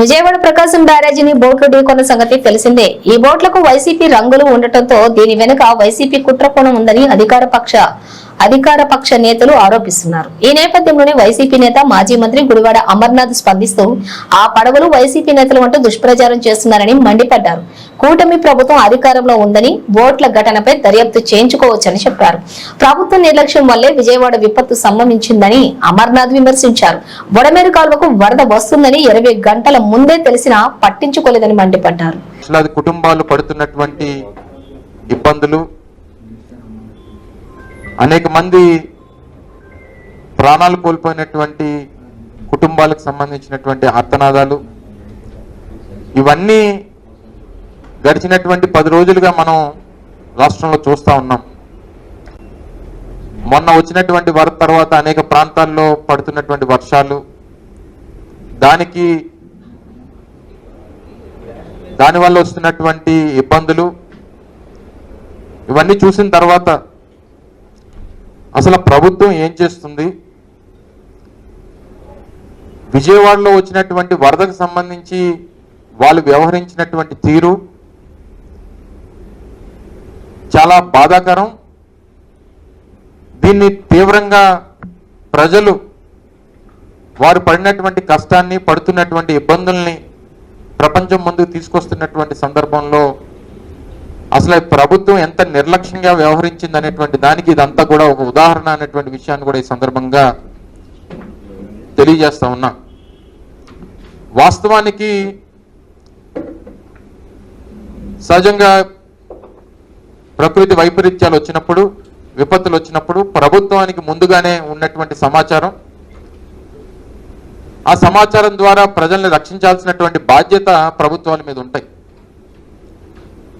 విజయవాడ ప్రకాశం బ్యారేజీని బోట్లు ఢీకొన్న సంగతి తెలిసిందే. ఈ బోట్లకు వైసీపీ రంగులు ఉండటంతో దీని వెనుక వైసీపీ కుట్రకోణం ఉందని అధికార పక్ష అధికార పక్ష నేతలు ఆరోపిస్తున్నారు. ఈ నేపథ్యంలోనే వైసీపీ నేత మాజీ మంత్రి గుడివాడ అమర్నాథ్ స్పందిస్తూ ఆ పడవలు వైసీపీ నేతలు అంటూ దుష్ప్రచారం చేస్తున్నారని మండిపడ్డారు. కూటమి ప్రభుత్వం అధికారంలో ఉందని ఓట్ల ఘటనపై దర్యాప్తు చేయించుకోవచ్చని చెప్పారు. ప్రభుత్వ నిర్లక్ష్యం వల్లే విజయవాడ విపత్తు సంభవించిందని అమర్నాథ్ విమర్శించారు. వడమేరు కాలువకు వరద వస్తుందని ఇరవై గంటల ముందే తెలిసినా పట్టించుకోలేదని మండిపడ్డారు. కుటుంబాలు పడుతున్నటువంటి ఇబ్బందులు అనేక మంది ప్రాణాలు కోల్పోయినటువంటి కుటుంబాలకు సంబంధించినటువంటి అర్థనాదాలు ఇవన్నీ గడిచినటువంటి పది రోజులుగా మనం రాష్ట్రంలో చూస్తూ ఉన్నాం. మొన్న వచ్చినటువంటి వరద తర్వాత అనేక ప్రాంతాల్లో పడుతున్నటువంటి వర్షాలు. దానికి దానివల్ల వస్తున్నటువంటి ఇబ్బందులు. ఇవన్నీ చూసిన తర్వాత అసలు ప్రభుత్వం ఏం చేస్తుంది? విజయవాడలో వచ్చినటువంటి వరదకు సంబంధించి వాళ్ళు వ్యవహరించినటువంటి తీరు చాలా బాధాకరం. దీన్ని తీవ్రంగా ప్రజలు వారు పడినటువంటి కష్టాన్ని పడుతున్నటువంటి ఇబ్బందుల్ని ప్రపంచం ముందుకు తీసుకొస్తున్నటువంటి సందర్భంలో అసలు ప్రభుత్వం ఎంత నిర్లక్ష్యంగా వ్యవహరించింది అనేటువంటి దానికి ఇదంతా కూడా ఒక ఉదాహరణ అనేటువంటి విషయాన్ని కూడా ఈ సందర్భంగా తెలియజేస్తా ఉన్నా. వాస్తవానికి సహజంగా ప్రకృతి వైపరీత్యాలు వచ్చినప్పుడు విపత్తులు వచ్చినప్పుడు ప్రభుత్వానికి ముందుగానే ఉన్నటువంటి సమాచారం ఆ సమాచారం ద్వారా ప్రజల్ని రక్షించాల్సినటువంటి బాధ్యత ప్రభుత్వాల మీద ఉంటాయి.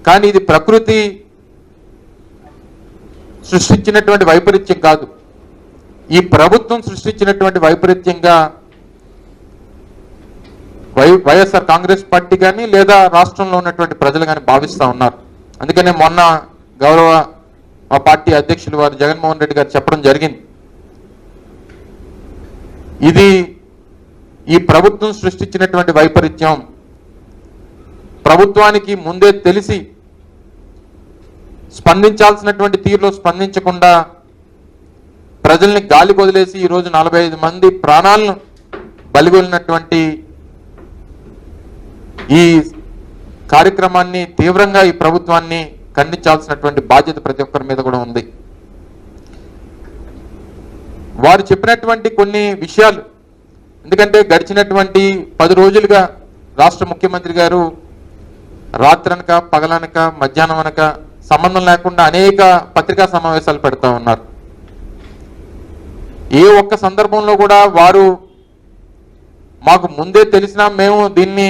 కానీ ఇది ప్రకృతి సృష్టించినటువంటి వైపరీత్యం కాదు. ఈ ప్రభుత్వం సృష్టించినటువంటి వైపరీత్యంగా వై వైఎస్ఆర్ కాంగ్రెస్ పార్టీ కానీ లేదా రాష్ట్రంలో ఉన్నటువంటి ప్రజలు కానీ భావిస్తూ ఉన్నారు. అందుకనే మొన్న గౌరవ మా పార్టీ అధ్యక్షులు వారు జగన్మోహన్ రెడ్డి గారు చెప్పడం జరిగింది. ఇది ఈ ప్రభుత్వం సృష్టించినటువంటి వైపరీత్యం. ప్రభుత్వానికి ముందే తెలిసి స్పందించాల్సినటువంటి తీరులో స్పందించకుండా ప్రజల్ని గాలి వదిలేసి ఈరోజు నలభై ఐదు మంది ప్రాణాలను బలిగొలినటువంటి ఈ కార్యక్రమాన్ని తీవ్రంగా ఈ ప్రభుత్వాన్ని ఖండించాల్సినటువంటి బాధ్యత ప్రతి ఒక్కరి మీద కూడా ఉంది. వారు చెప్పినటువంటి కొన్ని విషయాలు ఎందుకంటే గడిచినటువంటి పది రోజులుగా రాష్ట్ర ముఖ్యమంత్రి గారు రాత్రనక పగలనక మధ్యాహ్నం అనక సంబంధం లేకుండా అనేక పత్రికా సమావేశాలు పెడతా ఉన్నారు. ఏ ఒక్క సందర్భంలో కూడా వారు మాకు ముందే తెలిసినా మేము దీన్ని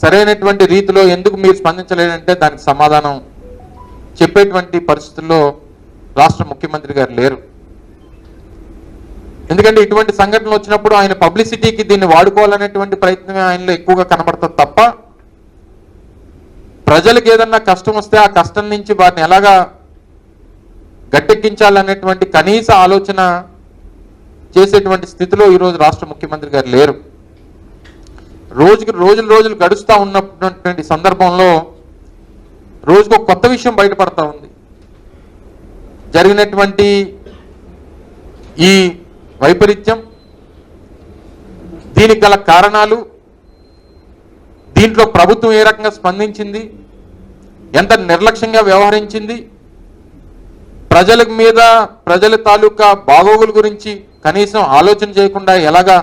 సరైనటువంటి రీతిలో ఎందుకు మీరు స్పందించలేదంటే దానికి సమాధానం చెప్పేటువంటి పరిస్థితుల్లో రాష్ట్ర ముఖ్యమంత్రి గారు లేరు. ఎందుకంటే ఇటువంటి సంఘటనలు వచ్చినప్పుడు ఆయన పబ్లిసిటీకి దీన్ని వాడుకోవాలనేటువంటి ప్రయత్నమే ఆయనలో ఎక్కువగా కనబడుతుంది తప్ప ప్రజలకు ఏదన్నా కష్టం వస్తే ఆ కష్టం నుంచి వారిని ఎలాగా గట్టెక్కించాలనేటువంటి కనీస ఆలోచన చేసేటువంటి స్థితిలో ఈరోజు రాష్ట్ర ముఖ్యమంత్రి గారు లేరు. రోజుకి రోజులు రోజులు గడుస్తూ ఉన్నటువంటి సందర్భంలో రోజుకు కొత్త విషయం బయటపడతా ఉంది. జరిగినటువంటి ఈ వైపరీత్యం దీనికి గల కారణాలు దీంట్లో ప్రభుత్వం ఏ రకంగా స్పందించింది? ఎంత నిర్లక్ష్యంగా వ్యవహరించింది? ప్రజల మీద ప్రజల తాలూకా బాగోగుల గురించి కనీసం ఆలోచన చేయకుండా ఎలాగా